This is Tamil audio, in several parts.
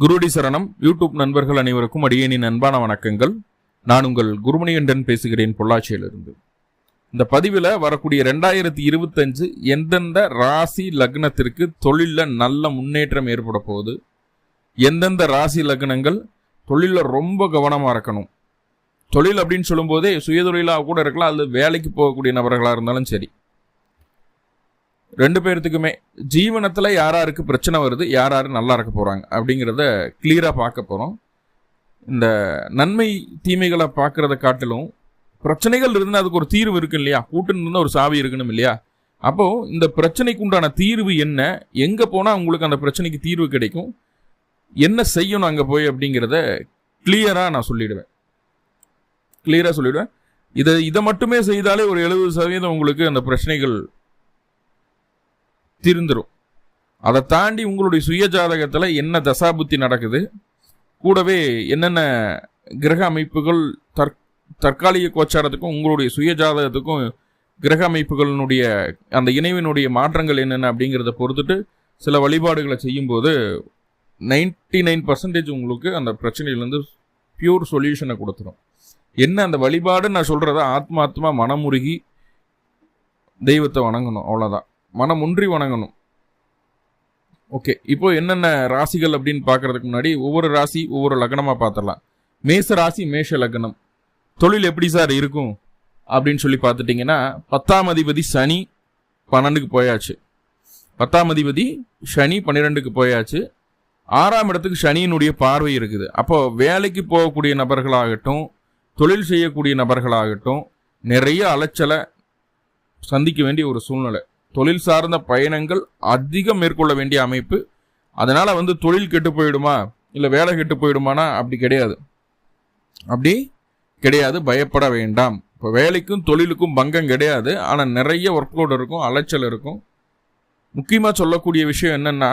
குருடி சரணம். யூடியூப் நண்பர்கள் அனைவருக்கும் அடியேனின் அன்பான வணக்கங்கள். நான் உங்கள் குருமணிகண்டன் பேசுகிறேன் பொள்ளாச்சியிலிருந்து. இந்த பதிவில் வரக்கூடிய ரெண்டாயிரத்தி இருபத்தஞ்சு எந்தெந்த ராசி லக்னத்திற்கு தொழிலில் நல்ல முன்னேற்றம் ஏற்பட போகுது? எந்தெந்த ராசி லக்னங்கள் தொழிலில் ரொம்ப கவனமாக இருக்கணும்? தொழில் அப்படின்னு சொல்லும்போதே சுயதொழிலாக கூட இருக்கலாம் அல்லது வேலைக்கு போகக்கூடிய நபர்களாக இருந்தாலும் சரி. ரெண்டு பேர்த்துக்குமே ஜீவனத்தில் யார் யாருக்கு பிரச்சனை வருது யார் யார் நல்லா இருக்க போகிறாங்க அப்படிங்கிறத கிளியராக பார்க்க போகிறோம் இந்த நன்மை தீமைகளை பார்க்குறத காட்டிலும் பிரச்சனைகள் இருந்தால் அதுக்கு ஒரு தீர்வு இருக்கு இல்லையா? கூட்டுன்னு இருந்தால் ஒரு சாவி இருக்கணும் இல்லையா? அப்போது இந்த பிரச்சனைக்கு உண்டான தீர்வு என்ன? எங்கே போனால் உங்களுக்கு அந்த பிரச்சனைக்கு தீர்வு கிடைக்கும்? என்ன செய்யணும் அங்கே போய் அப்படிங்கிறத கிளியராக நான் சொல்லிடுவேன். கிளியராக சொல்லிவிடுவேன் இதை இதை மட்டுமே செய்தாலே ஒரு எழுபது சதவீதம் உங்களுக்கு அந்த பிரச்சனைகள் திருந்துரும். அதை தாண்டி உங்களுடைய சுய ஜாதகத்தில் என்ன தசாபுத்தி நடக்குது? கூடவே என்னென்ன கிரக அமைப்புகள் தற் தற்காலிக கோச்சாரத்துக்கும் உங்களுடைய சுய ஜாதகத்துக்கும் கிரக அமைப்புகளினுடைய அந்த இணைவினுடைய மாற்றங்கள் என்னென்ன அப்படிங்கிறத பொறுத்துட்டு சில வழிபாடுகளை செய்யும்போது நைன்டி நைன் பர்சன்டேஜ் உங்களுக்கு அந்த பிரச்சனையிலேருந்து பியூர் சொல்யூஷனை கொடுத்துரும். என்ன அந்த வழிபாடுன்னு நான் சொல்கிறத ஆத்மாத்மா மனமுருகி தெய்வத்தை வணங்கணும் அவ்வளோதான் மனம் ஒன்றி வணங்கணும். ஓகே இப்போ என்னென்ன ராசிகள் அப்படின்னு பார்க்கறதுக்கு முன்னாடி ஒவ்வொரு ராசி ஒவ்வொரு லக்னமாக பார்த்துடலாம். மேச ராசி மேஷ லக்னம். தொழில் எப்படி சார் இருக்கும்? அப்படின்னு சொல்லி பார்த்துட்டிங்கன்னா பத்தாம் அதிபதி சனி பன்னெண்டுக்கு போயாச்சு. பத்தாம் அதிபதி சனி பன்னிரெண்டுக்கு போயாச்சு. ஆறாம் இடத்துக்கு சனியினுடைய பார்வை இருக்குது. அப்போ வேலைக்கு போகக்கூடிய நபர்களாகட்டும் தொழில் செய்யக்கூடிய நபர்களாகட்டும் நிறைய அலைச்சலை சந்திக்க வேண்டிய ஒரு சூழ்நிலை. தொழில் சார்ந்த பயணங்கள் அதிகம் மேற்கொள்ள வேண்டிய அமைப்பு. அதனால் வந்து தொழில் கெட்டு போயிடுமா? இல்லை வேலை கெட்டு போயிடுமானா? அப்படி கிடையாது. அப்படி கிடையாது. பயப்பட வேண்டாம். இப்போ வேலைக்கும் தொழிலுக்கும் பங்கம் கிடையாது. ஆனால் நிறைய ஒர்க் லோடு இருக்கும் அலைச்சல் இருக்கும். முக்கியமாக சொல்லக்கூடிய விஷயம் என்னென்னா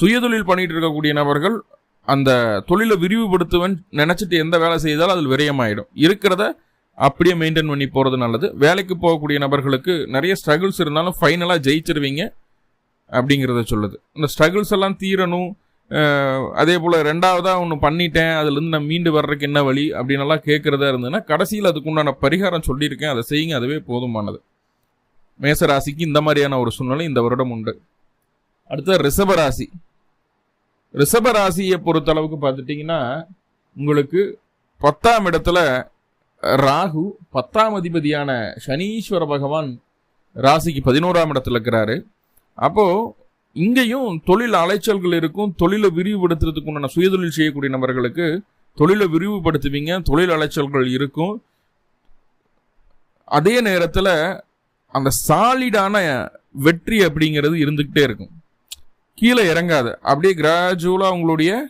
சுயதொழில் பண்ணிகிட்டு இருக்கக்கூடிய நபர்கள் அந்த தொழிலை விரிவுபடுத்துவன் நினச்சிட்டு எந்த வேலை செய்தாலும் அதில் விரயமாயிடும். இருக்கிறத அப்படியே மெயின்டைன் பண்ணி போகிறது நல்லது. வேலைக்கு போகக்கூடிய நபர்களுக்கு நிறைய ஸ்ட்ரகிள்ஸ் இருந்தாலும் ஃபைனலாக ஜெயிச்சிருவீங்க அப்படிங்கிறத சொல்லுது. அந்த ஸ்ட்ரகிள்ஸ் எல்லாம் தீரணும். அதே போல் ரெண்டாவதாக ஒன்று பண்ணிட்டேன் அதுலேருந்து நான் மீண்டு வர்றதுக்கு என்ன வழி அப்படின்னுலாம் கேட்குறதா இருந்ததுன்னா கடைசியில் அதுக்கு உண்டான பரிகாரம் சொல்லியிருக்கேன். அதை செய்யுங்க அதுவே போதுமானது. மேசராசிக்கு இந்த மாதிரியான ஒரு சூழ்நிலை இந்த வருடம் உண்டு. அடுத்த ரிஷபராசி. ரிஷபராசியை பொறுத்தளவுக்கு பார்த்துட்டிங்கன்னா உங்களுக்கு பத்தாம் இடத்துல ராகு பத்தாம் அதிபதியான சனீஸ்வர பகவான் ராசிக்கு பதினோராம் இடத்துல இருக்கிறாரு. அப்போது இங்கேயும் தொழில் அலைச்சல்கள் இருக்கும் தொழிலை விரிவுபடுத்துறதுக்கு உண்டான சுயதொழில் செய்யக்கூடிய நபர்களுக்கு தொழிலை விரிவுபடுத்துவீங்க தொழில் அலைச்சல்கள் இருக்கும். அதே நேரத்தில் அந்த சாலிடான வெற்றி அப்படிங்கிறது இருந்துக்கிட்டே இருக்கும். கீழே இறங்காது. அப்படியே கிராஜுவலாக உங்களுடைய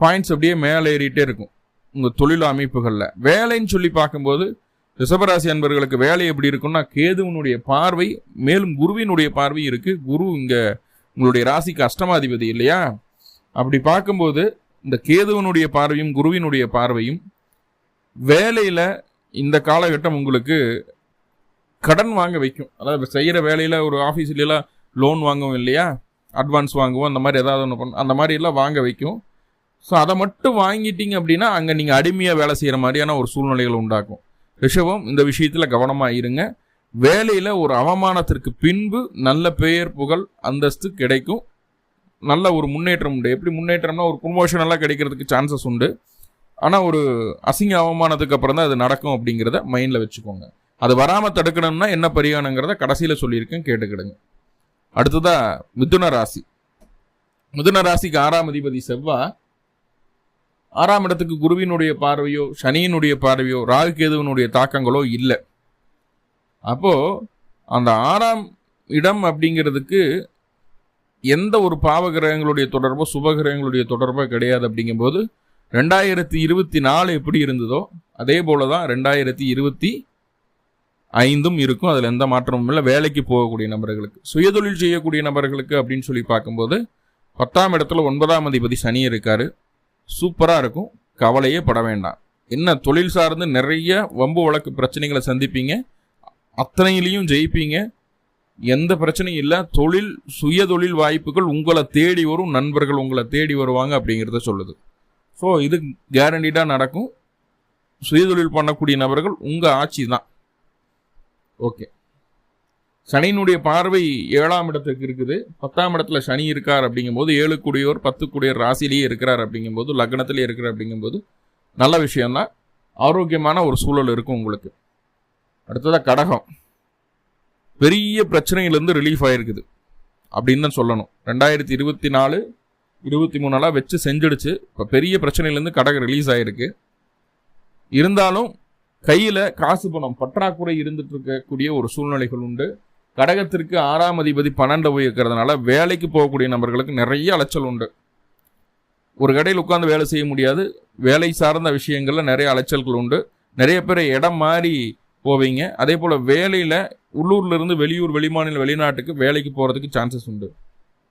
பாயிண்ட்ஸ் அப்படியே மேலே ஏறிட்டே இருக்கும். உங்கள் தொழில் அமைப்புகளில். வேலைன்னு சொல்லி பார்க்கும்போது ரிஷபராசி அன்பர்களுக்கு வேலை எப்படி இருக்கும்னா கேதுவனுடைய பார்வை மேலும் குருவினுடைய பார்வை இருக்கு. குரு இங்கே உங்களுடைய ராசிக்கு அஷ்டமாதிபதி இல்லையா? அப்படி பார்க்கும்போது இந்த கேதுவனுடைய பார்வையும் குருவினுடைய பார்வையும் வேலையில் இந்த காலகட்டம் உங்களுக்கு கடன் வாங்க வைக்கும். அதாவது செய்கிற வேலையில் ஒரு ஆஃபீஸ்லாம் லோன் வாங்குவோம் இல்லையா? அட்வான்ஸ் வாங்குவோம் அந்த மாதிரி ஏதாவது ஒன்று பண்ண அந்த மாதிரி எல்லாம் வாங்க வைக்கும். ஸோ அதை மட்டும் வாங்கிட்டீங்க அப்படின்னா அங்கே நீங்கள் அடிமையாக வேலை செய்கிற மாதிரியான ஒரு சூழ்நிலைகள் உண்டாக்கும் ரிஷபம் இந்த விஷயத்தில் கவனமாக இருங்க. வேலையில் ஒரு அவமானத்திற்கு பின்பு நல்ல பெயர் புகழ் அந்தஸ்து கிடைக்கும். நல்ல ஒரு முன்னேற்றம் உண்டு. எப்படி முன்னேற்றம்னா ஒரு ப்ரொமோஷன் எல்லாம் கிடைக்கிறதுக்கு சான்சஸ் உண்டு. ஆனால் ஒரு அசிங்க அவமானத்துக்கு அப்புறம் தான் அது நடக்கும் அப்படிங்கிறத மைண்டில் வச்சுக்கோங்க. அது வராமல் தடுக்கணும்னா என்ன பரிகாரங்கிறத கடைசியில் சொல்லியிருக்கேன் கேட்டுக்கிடுங்க. அடுத்ததாக மிதுன ராசி. மிதுன ராசிக்கு ஆறாம் அதிபதி செவ்வாய் ஆறாம் இடத்துக்கு குருவினுடைய பார்வையோ சனியினுடைய பார்வையோ ராகு கேதுவனுடைய தாக்கங்களோ இல்லை. அப்போது அந்த ஆறாம் இடம் அப்படிங்கிறதுக்கு எந்த ஒரு பாவகிரகங்களுடைய தொடர்போ சுபகிரகங்களுடைய தொடர்போ கிடையாது அப்படிங்கும்போது ரெண்டாயிரத்தி இருபத்தி நாலு எப்படி இருந்ததோ அதே போல தான் ரெண்டாயிரத்தி இருபத்தி ஐந்தும் இருக்கும். அதில் எந்த மாற்றமும் இல்லை. வேலைக்கு போகக்கூடிய நபர்களுக்கு சுயதொழில் செய்யக்கூடிய நபர்களுக்கு அப்படின்னு சொல்லி பார்க்கும்போது பத்தாம் இடத்துல ஒன்பதாம் அதிபதி சனி இருக்காரு. சூப்பராக இருக்கும். கவலையே பட வேண்டாம். என்ன தொழில் சார்ந்து நிறைய வம்பு வழக்கு பிரச்சனைகளை சந்திப்பீங்க. அத்தனையிலையும் ஜெயிப்பீங்க. எந்த பிரச்சனையும் இல்லை. தொழில் சுய தொழில் வாய்ப்புகள் உங்களை தேடி வரும். நண்பர்கள் உங்களை தேடி வருவாங்க அப்படிங்கிறத சொல்லுது. ஸோ இது கேரண்டீடாக நடக்கும். சுயதொழில் பண்ணக்கூடிய நபர்கள் உங்கள் ஆட்சி தான். ஓகே சனியினுடைய பார்வை ஏழாம் இடத்துக்கு இருக்குது. பத்தாம் இடத்துல சனி இருக்கார் அப்படிங்கும்போது ஏழு குடியோர் பத்து கூடியோர் ராசிலேயே இருக்கிறார் அப்படிங்கும்போது லக்னத்திலே இருக்கிறார் அப்படிங்கும்போது நல்ல விஷயம்தான். ஆரோக்கியமான ஒரு சூழல் இருக்கும் உங்களுக்கு. அடுத்ததாக கடகம். பெரிய பிரச்சனையிலேருந்து ரிலீஃப் ஆகிருக்குது அப்படின்னு தான் சொல்லணும். ரெண்டாயிரத்தி இருபத்தி நாலு இருபத்தி மூணாலாம் வச்சு செஞ்சிடுச்சு. இப்போ பெரிய பிரச்சனையிலேருந்து கடகம் ரிலீஸ் ஆகிருக்கு இருந்தாலும் கையில் காசு பணம் பற்றாக்குறை இருந்துட்டு இருக்கக்கூடிய ஒரு சூழ்நிலைகள் உண்டு. கடகத்திற்கு ஆறாம் அதிபதி பன்னெண்டு போய் இருக்கிறதுனால வேலைக்கு போகக்கூடிய நபர்களுக்கு நிறைய அலைச்சல் உண்டு. ஒரு கடையில் உட்காந்து வேலை செய்ய முடியாது. வேலை சார்ந்த விஷயங்களில் நிறைய அலைச்சல்கள் உண்டு. நிறைய பேர் இடம் மாறி போவீங்க. அதே போல் வேலையில் உள்ளூர்லேருந்து வெளியூர் வெளிமாநில வெளிநாட்டுக்கு வேலைக்கு போகிறதுக்கு சான்சஸ் உண்டு.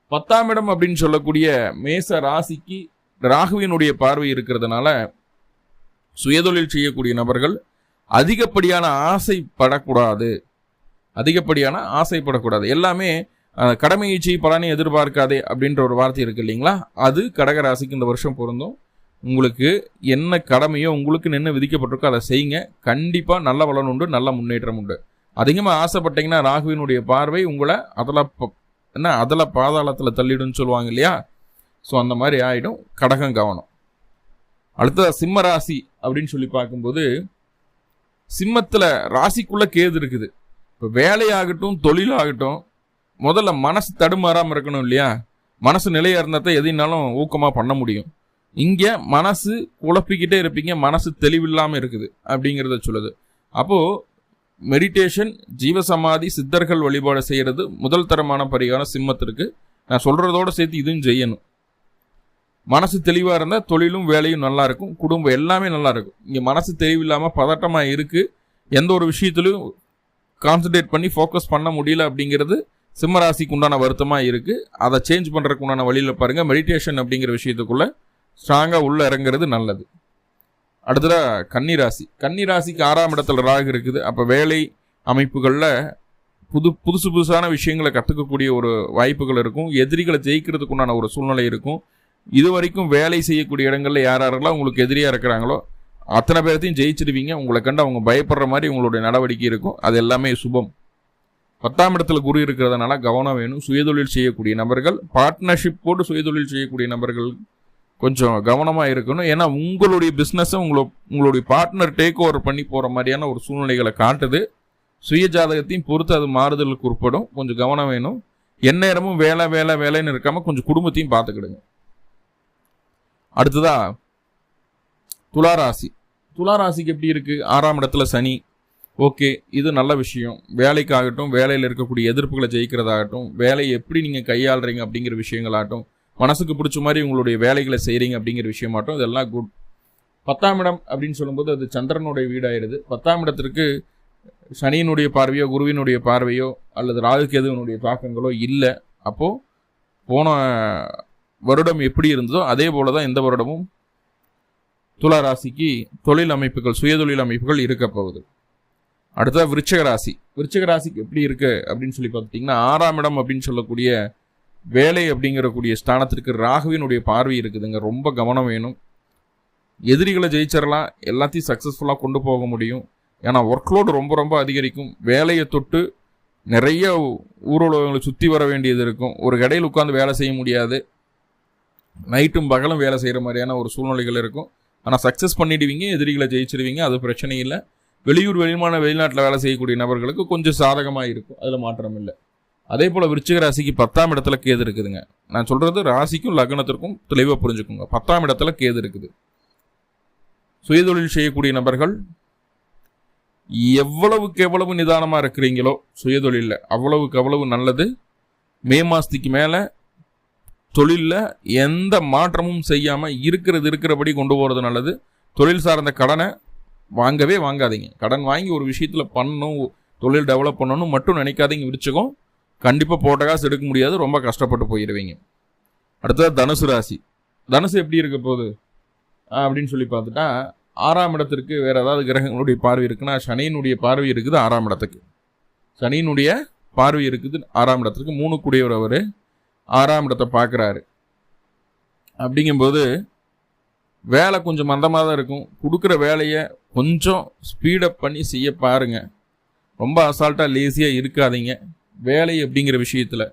பத்தாம் இடம் அப்படின்னு சொல்லக்கூடிய மேச ராசிக்கு ராகுவினுடைய பார்வை இருக்கிறதுனால சுயதொழில் செய்யக்கூடிய நபர்கள் அதிகப்படியான ஆசைப்படக்கூடாது. அதிகப்படியான ஆசைப்படக்கூடாது. எல்லாமே கடமை ஈச்சி பலனை எதிர்பார்க்காதே அப்படின்ற ஒரு வார்த்தை இருக்கு இல்லைங்களா? அது கடகராசிக்கு இந்த வருஷம் பொருந்தும். உங்களுக்கு என்ன கடமையோ உங்களுக்கு நின்று விதிக்கப்பட்டிருக்கோ அதை செய்யுங்க. கண்டிப்பாக நல்ல பலன் உண்டு நல்ல முன்னேற்றம் உண்டு. அதிகமாக ஆசைப்பட்டீங்கன்னா ராகுவினுடைய பார்வை உங்களை அதில் என்ன அதில் பாதாளத்தில் தள்ளிடும்னு சொல்லுவாங்க இல்லையா? ஸோ அந்த மாதிரி ஆகிடும் கடகம் கவனம். அடுத்தது சிம்ம ராசி அப்படின்னு சொல்லி பார்க்கும்போது சிம்மத்தில் ராசிக்குள்ளே கேது இருக்குது. இப்போ வேலையாகட்டும் தொழிலாகட்டும் முதல்ல மனசு தடுமாறாமல் இருக்கணும் இல்லையா? மனசு நிலையாக இருந்தால் தான் எதுனாலும் ஊக்கமாக பண்ண முடியும். இங்கே மனசு குழப்பிக்கிட்டே இருப்பீங்க மனசு தெளிவில்லாமல் இருக்குது அப்படிங்கிறத சொல்லுது. அப்போது மெடிடேஷன் ஜீவசமாதி சித்தர்கள் வழிபாடு செய்கிறது முதல் தரமான பரிகாரம் சிம்மத்திற்கு நான் சொல்கிறதோடு சேர்த்து இதுவும் செய்யணும். மனசு தெளிவாக இருந்தால் தொழிலும் வேலையும் நல்லா இருக்கும் குடும்பம் எல்லாமே நல்லா இருக்கும். இங்கே மனசு தெளிவில்லாமல் பதட்டமாக இருக்குது எந்த ஒரு விஷயத்துலையும் கான்சன்ட்ரேட் பண்ணி ஃபோக்கஸ் பண்ண முடியல அப்படிங்கிறது சிம்மராசிக்கு உண்டான வருத்தமாக இருக்குது அதை சேஞ்ச் பண்ணுறதுக்கு உண்டான வழியில் பாருங்கள் மெடிடேஷன் அப்படிங்கிற விஷயத்துக்குள்ளே ஸ்ட்ராங்காக உள்ளே இறங்குறது நல்லது. அடுத்ததாக கன்னிராசி. கன்னிராசிக்கு ஆறாம் இடத்துல ராகு இருக்குது. அப்போ வேலை அமைப்புகளில் புது புதுசு புதுசான விஷயங்களை கற்றுக்கக்கூடிய ஒரு வாய்ப்புகள் இருக்கும். எதிரிகளை ஜெயிக்கிறதுக்கு உண்டான ஒரு சூழ்நிலை இருக்கும். இது வரைக்கும் வேலை செய்யக்கூடிய இடங்களில் யார் யாரெல்லாம் உங்களுக்கு எதிரியாக இருக்கிறாங்களோ அத்தனை பேர்த்தையும் ஜெயிச்சிருவீங்க. உங்களை கண்டு அவங்க பயப்படுற மாதிரி உங்களுடைய நடவடிக்கை இருக்கும். அது எல்லாமே சுபம். பத்தாம் இடத்துல குரு இருக்கிறதுனால கவனம் வேணும். சுயதொழில் செய்யக்கூடிய நபர்கள் பார்ட்னர்ஷிப் போட்டு சுயதொழில் செய்யக்கூடிய நபர்கள் கொஞ்சம் கவனமாக இருக்கணும். ஏன்னா உங்களுடைய பிஸ்னஸை உங்களோ உங்களுடைய பார்ட்னர் டேக் ஓவர் பண்ணி போகிற மாதிரியான ஒரு சூழ்நிலைகளை காட்டுது. சுய ஜாதகத்தையும் பொறுத்து அது மாறுதலுக்கு உட்படும். கொஞ்சம் கவனம் வேணும். எந்நேரமும் வேலை வேலை வேலைன்னு இருக்காமல் கொஞ்சம் குடும்பத்தையும் பார்த்துக்கிடுங்க. அடுத்ததா துளாராசி. துளாராசிக்கு எப்படி இருக்குது ஆறாம் இடத்துல சனி. ஓகே இது நல்ல விஷயம். வேலைக்காகட்டும் வேலையில் இருக்கக்கூடிய எதிர்ப்புகளை ஜெயிக்கிறதாகட்டும் வேலையை எப்படி நீங்கள் கையாளுறீங்க அப்படிங்கிற விஷயங்களாகட்டும் மனசுக்கு பிடிச்ச மாதிரி உங்களுடைய வேலைகளை செய்கிறீங்க அப்படிங்கிற விஷயமாட்டும் இதெல்லாம் குட் பத்தாம் இடம் அப்படின்னு சொல்லும்போது அது சந்திரனுடைய வீடாயிடுது பத்தாம் இடத்திற்கு சனியினுடைய பார்வையோ குருவினுடைய பார்வையோ அல்லது ராகுகேதுவனுடைய தாக்கங்களோ இல்லை. அப்போது போன வருடம் எப்படி இருந்ததோ அதே போல தான் இந்த வருடமும் துலா ராசிக்கு தொழில் அமைப்புகள் சுயதொழில் அமைப்புகள் இருக்க போகுது. அடுத்தது விருச்சக ராசி. விருச்சக ராசிக்கு எப்படி இருக்கு அப்படின்னு சொல்லி பார்த்துட்டிங்கன்னா ஆறாம் இடம் அப்படின்னு சொல்லக்கூடிய வேலை அப்படிங்கிறக்கூடிய ஸ்தானத்திற்கு ராகுவினுடைய பார்வை இருக்குதுங்க. ரொம்ப கவனம் வேணும். எதிரிகளை ஜெயிச்சிடலாம். எல்லாத்தையும் சக்ஸஸ்ஃபுல்லாக கொண்டு போக முடியும். ஏன்னா ஒர்க்லோடு ரொம்ப ரொம்ப அதிகரிக்கும். வேலையை தொட்டு நிறைய ஊர்வலகங்களை சுற்றி வர வேண்டியது இருக்கும். ஒரு கடையில் உட்காந்து வேலை செய்ய முடியாது. நைட்டும் பகலும் வேலை செய்கிற மாதிரியான ஒரு சூழ்நிலைகள் இருக்கும். ஆனால் சக்ஸஸ் பண்ணிடுவீங்க எதிரிகளை ஜெயிச்சிடுவீங்க அது பிரச்சனை இல்லை வெளியூர் வெளிமான வெளிநாட்டில் வேலை செய்யக்கூடிய நபர்களுக்கு கொஞ்சம் சாதகமாக இருக்கும். அதில் மாற்றம் இல்லை. அதே போல் விருச்சிக ராசிக்கு பத்தாம் இடத்துல கேது இருக்குதுங்க. நான் சொல்கிறது ராசிக்கும் லக்னத்திற்கும் தெளிவாக புரிஞ்சுக்கோங்க. பத்தாம் இடத்துல கேது இருக்குது. சுயதொழில் செய்யக்கூடிய நபர்கள் எவ்வளவுக்கு எவ்வளவு நிதானமாக இருக்கிறீங்களோ சுயதொழிலில். அவ்வளவுக்கு அவ்வளவு நல்லது. மே மாதத்துக்கு மேலே தொழிலில் எந்த மாற்றமும் செய்யாமல் இருக்கிறது இருக்கிறபடி கொண்டு போகிறது நல்லது. தொழில் சார்ந்த கடனை வாங்கவே வாங்காதீங்க. கடன் வாங்கி ஒரு விஷயத்தில் பண்ணணும் தொழில் டெவலப் பண்ணணும் மட்டும் நினைக்காதீங்க விரிச்சுக்கும் கண்டிப்பாக போட்ட காசு எடுக்க முடியாது ரொம்ப கஷ்டப்பட்டு போயிடுவீங்க அடுத்தது தனுசு ராசி. தனுசு எப்படி இருக்க போகுது? அப்படின்னு சொல்லி பார்த்துட்டா ஆறாம் இடத்திற்கு வேறு ஏதாவது கிரகங்களுடைய பார்வை இருக்குன்னா சனியினுடைய பார்வை இருக்குது ஆறாம் இடத்துக்கு. சனியினுடைய பார்வை இருக்குது ஆறாம் இடத்துக்கு மூணு கூடியவர் அவர். ஆறாம் இடத்தை பார்க்குறாரு. அப்படிங்கும்போது வேலை கொஞ்சம் மந்தமாக தான் இருக்கும். கொடுக்குற வேலையை கொஞ்சம் ஸ்பீடப் பண்ணி செய்ய பாருங்கள் ரொம்ப அசால்ட்டாக லேசியாக இருக்காதீங்க. வேலை அப்படிங்கிற விஷயத்தில்.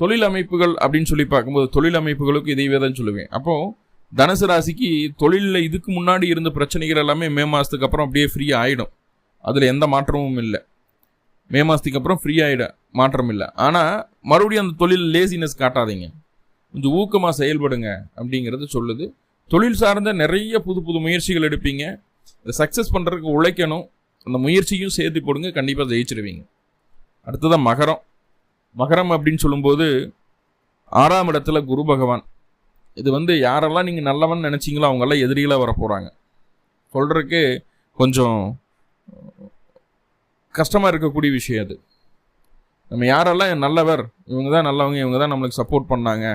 தொழில் அமைப்புகள் அப்படின்னு சொல்லி பார்க்கும்போது தொழில் அமைப்புகளுக்கு இதைவே தான் சொல்லுவேன். அப்போது தனுசு ராசிக்கு தொழிலில் இதுக்கு முன்னாடி இருந்த பிரச்சனைகள் எல்லாமே மே மாதத்துக்கு அப்புறம் அப்படியே ஃப்ரீ ஆகிடும் அதில் எந்த மாற்றமும் இல்லை. மே மாதத்துக்கு அப்புறம் ஃப்ரீ ஆகிட மாற்றம் இல்லை ஆனால் மறுபடியும் அந்த தொழில் லேசினஸ் காட்டாதீங்க. கொஞ்சம் ஊக்கமாக செயல்படுங்க அப்படிங்கிறது சொல்லுது. தொழில் சார்ந்த நிறைய புது புது முயற்சிகள் எடுப்பீங்க. இதை சக்ஸஸ் பண்ணுறதுக்கு உழைக்கணும். அந்த முயற்சியும் சேர்த்து போடுங்க. கண்டிப்பாக ஜெயிச்சிருவீங்க. அடுத்ததான் மகரம். மகரம் அப்படின்னு சொல்லும்போது ஆறாம் இடத்துல குரு பகவான். இது வந்து யாரெல்லாம் நீங்கள் நல்லவன் நினச்சிங்களோ அவங்கெல்லாம் எதிரிகளாக வர போகிறாங்க சொல்கிறதுக்கு கொஞ்சம் கஷ்டமாக இருக்கக்கூடிய விஷயம் அது. நம்ம யாரெல்லாம் நல்லவர் இவங்க தான் நல்லவங்க இவங்க தான் நம்மளுக்கு சப்போர்ட் பண்ணாங்க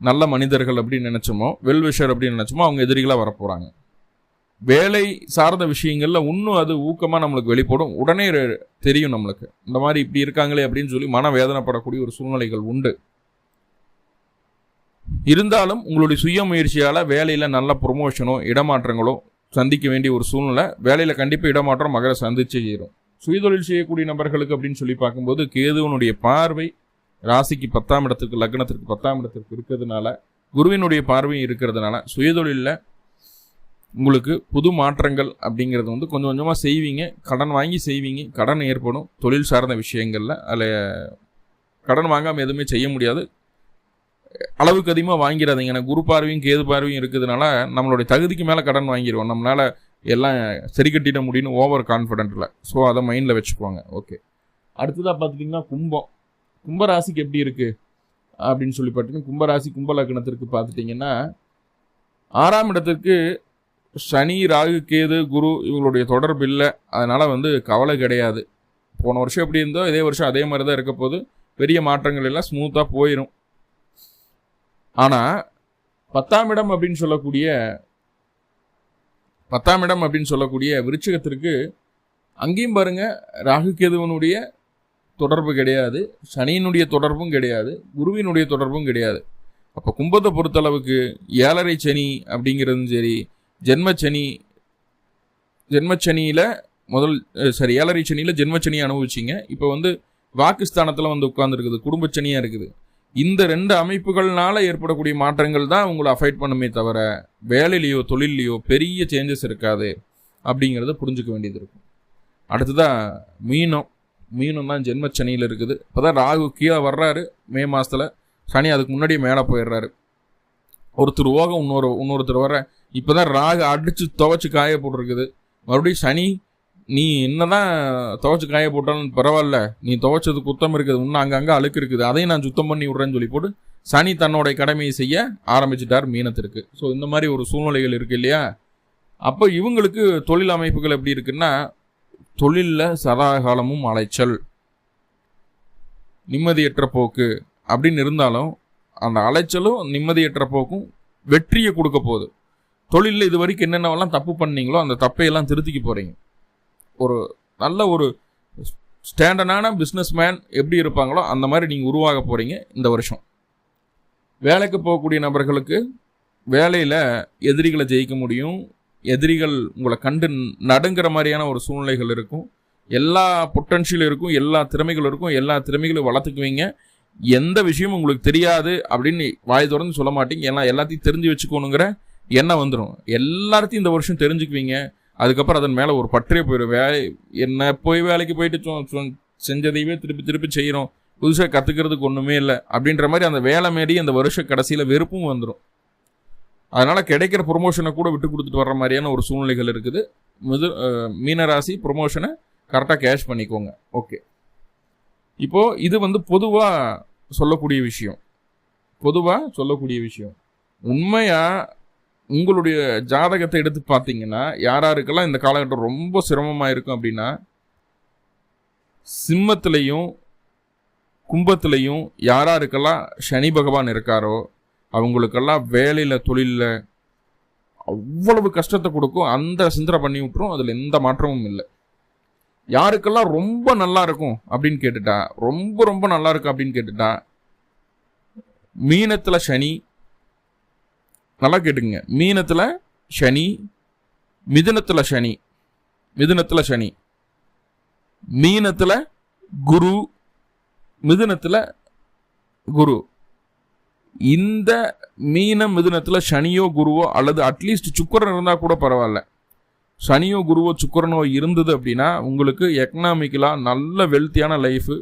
நல்ல மனிதர்கள் அப்படின்னு நினச்சோமோ வெல்விஷர் அப்படின்னு நினச்சோமோ அவங்க எதிரிகளாக வரப்போகிறாங்க வேலை சார்ந்த விஷயங்களில் இன்னும் அது ஊக்கமாக நம்மளுக்கு வெளிப்படும். உடனே தெரியும் நம்மளுக்கு. இந்த மாதிரி இப்படி இருக்காங்களே அப்படின்னு சொல்லி மன வேதனைப்படக்கூடிய ஒரு சூழ்நிலைகள் உண்டு. இருந்தாலும் உங்களுடைய சுய முயற்சியால் வேலையில் நல்ல ப்ரொமோஷனோ இடமாற்றங்களோ சந்திக்க வேண்டிய ஒரு சூழ்நிலை வேலையில் கண்டிப்பாக இடமாற்றம் மகளை சந்திச்சு சேரும். சுயதொழில் செய்யக்கூடிய நபர்களுக்கு அப்படின்னு சொல்லி பார்க்கும்போது கேதுவனுடைய பார்வை ராசிக்கு பத்தாம் இடத்துக்கு லக்னத்திற்கு பத்தாம் இடத்திற்கு இருக்கிறதுனால குருவினுடைய பார்வையும் இருக்கிறதுனால சுயதொழிலில் உங்களுக்கு புது மாற்றங்கள் அப்படிங்கிறது வந்து கொஞ்சம் கொஞ்சமாக செய்வீங்க. கடன் வாங்கி செய்வீங்க. கடன் ஏற்படும். தொழில் சார்ந்த விஷயங்களில் அதில் கடன் வாங்காமல் எதுவுமே செய்ய முடியாது. அளவுக்கு அதிகமாக வாங்கிடாதீங்க ஏன்னா குரு பார்வையும் கேது பார்வையும் இருக்கிறதுனால நம்மளுடைய தகுதிக்கு மேலே கடன் வாங்கிடுவோம் நம்மளால் எல்லாம் சரி கட்டிட முடியும்னு ஓவர் கான்ஃபிடென்ட்டில் ஸோ அதை மைண்டில் வச்சுக்குவாங்க. ஓகே அடுத்ததாக பார்த்துட்டிங்கன்னா கும்பம். கும்பராசிக்கு எப்படி இருக்குது அப்படின்னு சொல்லி பார்த்தீங்கன்னா கும்பராசி கும்பலக்கணத்திற்கு பார்த்துட்டிங்கன்னா ஆறாம் இடத்திற்கு சனி ராகு கேது குரு இவங்களுடைய தொடர்பு இல்லை. அதனால் வந்து கவலை கிடையாது. போன வருஷம் எப்படி இருந்தோ இதே வருஷம் அதே மாதிரி தான் இருக்க போது பெரிய மாற்றங்கள் எல்லாம் ஸ்மூத்தாக போயிடும் ஆனால் பத்தாம் இடம் அப்படின்னு சொல்லக்கூடிய பத்தாம் இடம் அப்படின்னு சொல்லக்கூடிய விருச்சிகத்திற்கு அங்கேயும் பாருங்க ராகு கேதுவனுடைய தொடர்பு கிடையாது சனியினுடைய தொடர்பும் கிடையாது குருவினுடைய தொடர்பும் கிடையாது. அப்போ கும்பத்தை பொறுத்தளவுக்கு ஏழரை சனி அப்படிங்கிறதும் சரி ஜென்மச்சனி ஜென்மச்சனியில் முதல் சரி ஏழரை சனியில் ஜென்மச்சனியை அனுபவிச்சிங்க. இப்போ வந்து வாக்குஸ்தானத்தில் வந்து உட்காந்துருக்குது குடும்பச்சனியாக இருக்குது. இந்த ரெண்டு அமைப்புகள்னால ஏற்படக்கூடிய மாற்றங்கள் தான் உங்களை அஃபைட் பண்ணுமே தவிர வேலையிலையோ தொழிலையோ பெரிய சேஞ்சஸ் இருக்காது அப்படிங்கிறத புரிஞ்சுக்க வேண்டியது இருக்கும். அடுத்ததான் மீனம். மீனம் தான் ஜென்மச்சனியில் இருக்குது. இப்போ தான் ராகு கீழே வர்றாரு மே மாதத்தில் சனி அதுக்கு முன்னாடியே மேலே போயிடுறாரு. ஒருத்தர் ஓகம் இன்னொரு இன்னொருத்தர் வர்ற இப்போ தான் ராகு அடித்து துவைச்சி காய போட்டிருக்குது மறுபடியும் சனி நீ என்னதான் துவைச்சு காய போட்டாலும் பரவாயில்ல. நீ துவைச்சது குத்தம் இருக்குது இன்னும் அங்கங்கே அழுக்கு இருக்குது. அதையும் நான் சுத்தம் பண்ணி விட்றேன்னு சொல்லி போட்டு சனி தன்னோடைய கடமையை செய்ய ஆரம்பிச்சிட்டார் மீனத்திற்கு. ஸோ இந்த மாதிரி ஒரு சூழ்நிலைகள் இருக்குது இல்லையா? அப்போ இவங்களுக்கு தொழில் அமைப்புகள் எப்படி இருக்குன்னா தொழிலில் சதாகாலமும் அலைச்சல். நிம்மதியற்ற போக்கு அப்படின்னு இருந்தாலும் அந்த அலைச்சலும் நிம்மதியற்ற போக்கும் வெற்றியை கொடுக்க போகுது. தொழிலில் இது வரைக்கும் என்னென்னவெல்லாம் தப்பு பண்ணீங்களோ அந்த தப்பையெல்லாம் திருத்திக்க போகிறீங்க ஒரு நல்ல ஒரு ஸ்டாண்டர்டான பிஸ்னஸ் மேன் எப்படி இருப்பாங்களோ அந்த மாதிரி நீங்கள் உருவாக போகிறீங்க இந்த வருஷம். வேலைக்கு போகக்கூடிய நபர்களுக்கு வேலையில் எதிரிகளை ஜெயிக்க முடியும். எதிரிகள் உங்களை கண்டு நடுங்கிற மாதிரியான ஒரு சூழ்நிலைகள் இருக்கும். எல்லா பொட்டன்ஷியலும் இருக்கும் எல்லா திறமைகளும் இருக்கும் எல்லா திறமைகளும் வளர்த்துக்குவீங்க. எந்த விஷயமும் உங்களுக்கு தெரியாது அப்படின்னு வாய் தொடர்ந்து சொல்ல மாட்டீங்க. ஏன்னா எல்லாத்தையும் தெரிஞ்சு வச்சுக்கணுங்கிற எண்ணம் வந்துடும் எல்லாத்தையும் இந்த வருஷம் தெரிஞ்சுக்குவீங்க. அதுக்கப்புறம் அதன் மேலே ஒரு பற்றே போயிடும் வேலை என்ன போய் வேலைக்கு போயிட்டு செஞ்சதையவே திருப்பி திருப்பி செய்கிறோம் புதுசாக கற்றுக்கிறதுக்கு ஒன்றுமே இல்லை. அப்படின்ற மாதிரி அந்த வேலை மாரி அந்த வருஷ கடைசியில் வெறுப்பும் வந்துடும் அதனால் கிடைக்கிற ப்ரொமோஷனை கூட விட்டு கொடுத்துட்டு வர்ற மாதிரியான ஒரு சூழ்நிலைகள் இருக்குது. மிது மீனராசி ப்ரொமோஷனை கரெக்டாக கேஷ் பண்ணிக்கோங்க. ஓகே இப்போது இது வந்து பொதுவாக சொல்லக்கூடிய விஷயம். பொதுவாக சொல்லக்கூடிய விஷயம். உண்மையாக உங்களுடைய ஜாதகத்தை எடுத்து பார்த்தீங்கன்னா யாராருக்கெல்லாம் இந்த காலகட்டம் ரொம்ப சிரமமாக இருக்கும் அப்படின்னா சிம்மத்திலையும் கும்பத்திலையும் யாராருக்கெல்லாம் சனி பகவான் இருக்காரோ அவங்களுக்கெல்லாம் வேலையில் தொழிலில் அவ்வளவு கஷ்டத்தை கொடுக்கும். அந்த சிந்தனை பண்ணி விட்டுரும். அதில் எந்த மாற்றமும் இல்லை. யாருக்கெல்லாம் ரொம்ப நல்லா இருக்கும் அப்படின்னு கேட்டுட்டா ரொம்ப ரொம்ப நல்லா இருக்கும் அப்படின்னு கேட்டுட்டா மீனத்தில் சனி நல்லா கேட்டுங்க மீனத்தில் சனி மிதுனத்தில் சனி மிதுனத்தில் சனி. மீனத்தில் குரு மிதுனத்தில் குரு. இந்த மீன மிதுனத்தில் சனியோ குருவோ அல்லது அட்லீஸ்ட் சுக்கரன் இருந்தால் கூட பரவாயில்ல. சனியோ குருவோ சுக்கரனோ இருந்தது அப்படின்னா உங்களுக்கு எக்கனாமிக்கலாக நல்ல வெல்த்தியான லைஃபு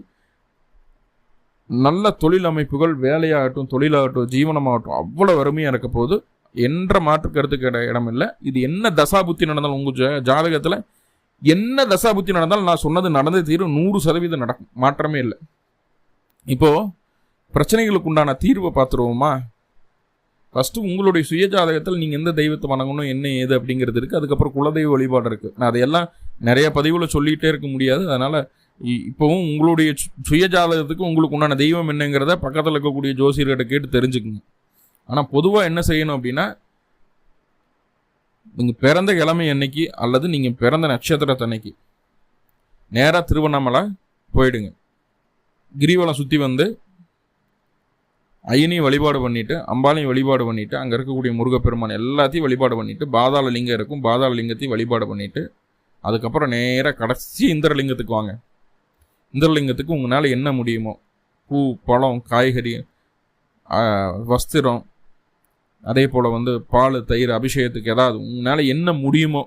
நல்ல தொழில் அமைப்புகள் வேலையாகட்டும் தொழிலாகட்டும் ஜீவனமாகட்டும் அவ்வளோ வறுமையாக இருக்க போது என்ற மாற்று கருத்துக்கு இடம் இல்லை இது என்ன தசாபுத்தி நடந்தாலும் உங்கள் ஜாதகத்தில் என்ன தசாபுத்தி நடந்தாலும் நான் சொன்னது நடந்து தீரும். நூறு சதவீதம் நடக்கும். மாற்றமே இல்லை. இப்போது பிரச்சனைகளுக்கு உண்டான தீர்வை பார்த்துருவோமா? ஃபஸ்ட்டு உங்களுடைய சுய ஜாதகத்தில் நீங்கள் எந்த தெய்வத்தை வணங்கணும் என்ன ஏது அப்படிங்கிறது இருக்குது அதுக்கப்புறம் குலதெய்வ வழிபாடு இருக்குது நான் அதையெல்லாம் நிறைய பதிவில் சொல்லிகிட்டே இருக்க முடியாது. அதனால் இப்போவும் உங்களுடைய சுய ஜாதகத்துக்கு உங்களுக்கு உண்டான தெய்வம் என்னங்கிறத பக்கத்தில் இருக்கக்கூடிய ஜோசியர்கிட்ட கேட்டு தெரிஞ்சுக்குங்க. ஆனால் பொதுவாக என்ன செய்யணும் அப்படின்னா நீங்கள் பிறந்த கிழமை அன்னைக்கு அல்லது நீங்கள் பிறந்த நட்சத்திரத்தை அன்னைக்கு நேராக திருவண்ணாமலை போயிடுங்க. கிரிவலம் சுற்றி வந்து ஐயனையும் வழிபாடு பண்ணிவிட்டு அம்பாலையும் வழிபாடு பண்ணிவிட்டு அங்கே இருக்கக்கூடிய முருகப்பெருமான் எல்லாத்தையும் வழிபாடு பண்ணிவிட்டு பாதாள லிங்கம் இருக்கும் பாதாள லிங்கத்தையும் வழிபாடு பண்ணிவிட்டு அதுக்கப்புறம் நேராக கடைசி இந்திரலிங்கத்துக்கு வாங்க. இந்திரலிங்கத்துக்கு உங்களால் என்ன முடியுமோ? பூ பழம் காய்கறி வஸ்திரம் அதே போல் வந்து பால் தயிர் அபிஷேகத்துக்கு ஏதாவது உங்களால் என்ன முடியுமோ?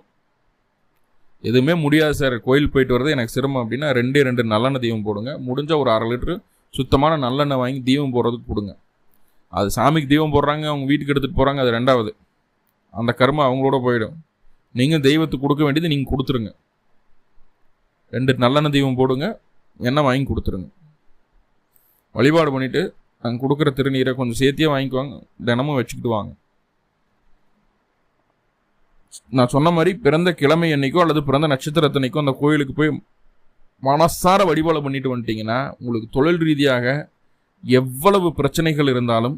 எதுவுமே முடியாது சார். கோயில் போயிட்டு வரது எனக்கு சிரமம் அப்படின்னா ரெண்டே ரெண்டு நல்லெண்ணெய் தீபம் போடுங்க. முடிஞ்ச ஒரு அரை லிட்டரு சுத்தமான நல்லெண்ணெய் வாங்கி தீபம் போடுறதுக்கு கொடுங்க அது சாமிக்கு தீபம் போடுறாங்க அவங்க வீட்டுக்கு எடுத்துகிட்டு போகிறாங்க அது ரெண்டாவது. அந்த கர்ம அவங்களோட போயிடும். நீங்கள் தெய்வத்துக்கு கொடுக்க வேண்டியது நீங்கள் கொடுத்துருங்க. ரெண்டு நல்லெண்ணெய் தீபம் போடுங்க. எண்ணெய் வாங்கி கொடுத்துருங்க. வழிபாடு பண்ணிவிட்டு அங்கே கொடுக்குற திருநீரை கொஞ்சம் சேர்த்தியே வாங்கிக்குவாங்க. தினமும் வச்சுக்கிட்டு வாங்க. நான் சொன்ன மாதிரி பிறந்த கிழமை அன்னைக்கோ அல்லது பிறந்த நட்சத்திரத்தன்னைக்கோ அந்த கோயிலுக்கு போய் மனசார வழிபாடு பண்ணிட்டு வந்துட்டிங்கன்னா உங்களுக்கு தொழில் ரீதியாக எவ்வளவு பிரச்சனைகள் இருந்தாலும்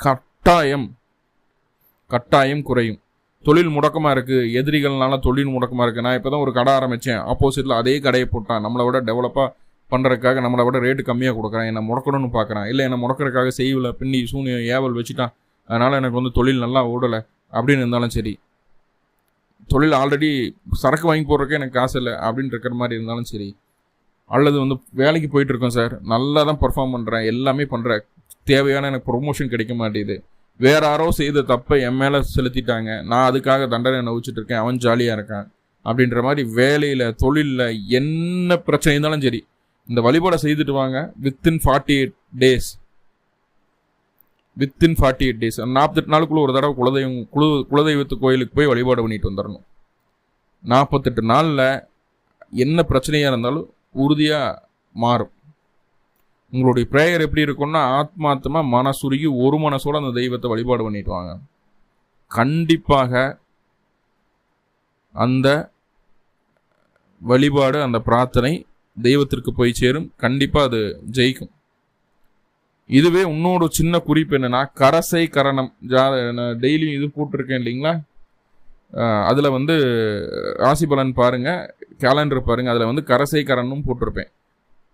கட்டாயம் கட்டாயம் குறையும். தொழில் முடக்கமாக இருக்குது எதிரிகள்னால தொழில் முடக்கமாக இருக்குது நான் இப்போ தான் ஒரு கடை ஆரம்பித்தேன் ஆப்போசிட்டில் அதே கடையை போட்டான். நம்மளை விட டெவலப்பாக பண்ணுறதுக்காக நம்மளை விட ரேட்டு கம்மியாக கொடுக்குறேன். என்னை முடக்கணும்னு பார்க்குறேன். இல்லை என்னை முடக்கிறதுக்காக செய்வில் பின்னி சூனியம் ஏவல் வச்சுட்டான். அதனால் எனக்கு வந்து தொழில் நல்லா ஓடலை. அப்படின்னு இருந்தாலும் சரி. தொழில் ஆல்ரெடி சரக்கு வாங்கி போடுறதுக்கே எனக்கு காசு இல்லை. அப்படின்னு இருக்கிற மாதிரி இருந்தாலும் சரி. அல்லது வந்து வேலைக்கு போயிட்டுருக்கோம் சார் நல்லா தான் பர்ஃபார்ம் பண்ணுறேன் எல்லாமே பண்ணுறேன் தேவையான எனக்கு ப்ரொமோஷன் கிடைக்க மாட்டேது வேற யாரோ செய்த தப்பை என் மேலே செலுத்திட்டாங்க. நான் அதுக்காக தண்டனை நவிச்சிட்டு இருக்கேன். அவன் ஜாலியாக இருக்கான். அப்படின்ற மாதிரி வேலையில் தொழிலில் என்ன பிரச்சனை இருந்தாலும் சரி இந்த வழிபாடை செய்துட்டு வாங்க. Within forty eight days within forty eight days நாற்பத்தெட்டு நாளுக்குள்ள ஒரு தடவை குலதெய்வம் குல குலதெய்வத்து கோயிலுக்கு போய் வழிபாடு பண்ணிட்டு வந்துடணும் நாற்பத்தெட்டு நாளில் என்ன பிரச்சனையாக இருந்தாலும் உறுதியாக மாறும். உங்களுடைய ப்ரேயர் எப்படி இருக்கும்னா ஆத்மாத்தமாக மனசுருகி ஒரு மனசோடு அந்த தெய்வத்தை வழிபாடு பண்ணிட்டு வாங்க. கண்டிப்பாக அந்த வழிபாடு அந்த பிரார்த்தனை தெய்வத்திற்கு போய் சேரும். கண்டிப்பாக அது ஜெயிக்கும். இதுவே இன்னொரு சின்ன குறிப்பு என்னென்னா கரசை கரணம். ஜா டெய்லியும் இது போட்டிருக்கேன் இல்லைங்களா? அதில் வந்து ராசி பலன் பாருங்கள் கேலண்டர் பாருங்கள் அதில் வந்து கரசை கரணமும் போட்டிருப்பேன்.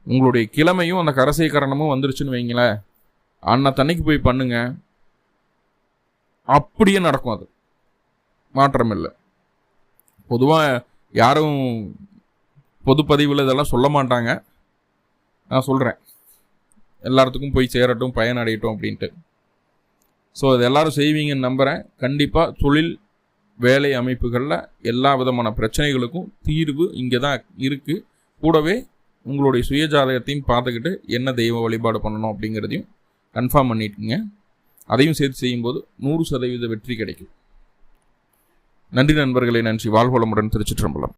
உங்களுடைய கிழமையும் அந்த கரசை கரணமும் வந்துருச்சுன்னு வைங்களேன். அன்னத்தன்னைக்கு போய் பண்ணுங்க. அப்படியே நடக்கும் அது. மாற்றம் இல்லை பொதுவாக யாரும் பொதுப்பதிவில் இதெல்லாம் சொல்ல மாட்டாங்க. நான் சொல்கிறேன் எல்லாத்துக்கும் போய் சேரட்டும் பயனடையட்டும் அப்படின்ட்டு. ஸோ அது எல்லோரும் செய்வீங்கன்னு நம்புகிறேன் கண்டிப்பாக தொழில் வேலை அமைப்புகளில் எல்லா விதமான பிரச்சனைகளுக்கும் தீர்வு இங்கே தான் இருக்குது கூடவே உங்களுடைய சுயஜாதகத்தையும் பார்த்துக்கிட்டு என்ன தெய்வ வழிபாடு பண்ணணும் அப்படிங்கிறதையும் கன்ஃபார்ம் பண்ணிட்டுங்க. அதையும் சேர்த்து செய்யும்போது நூறு சதவீத வெற்றி கிடைக்கும். நன்றி நண்பர்களை நன்றி. வாழ்வளமுடன் திருச்சிற்றம்பலம்.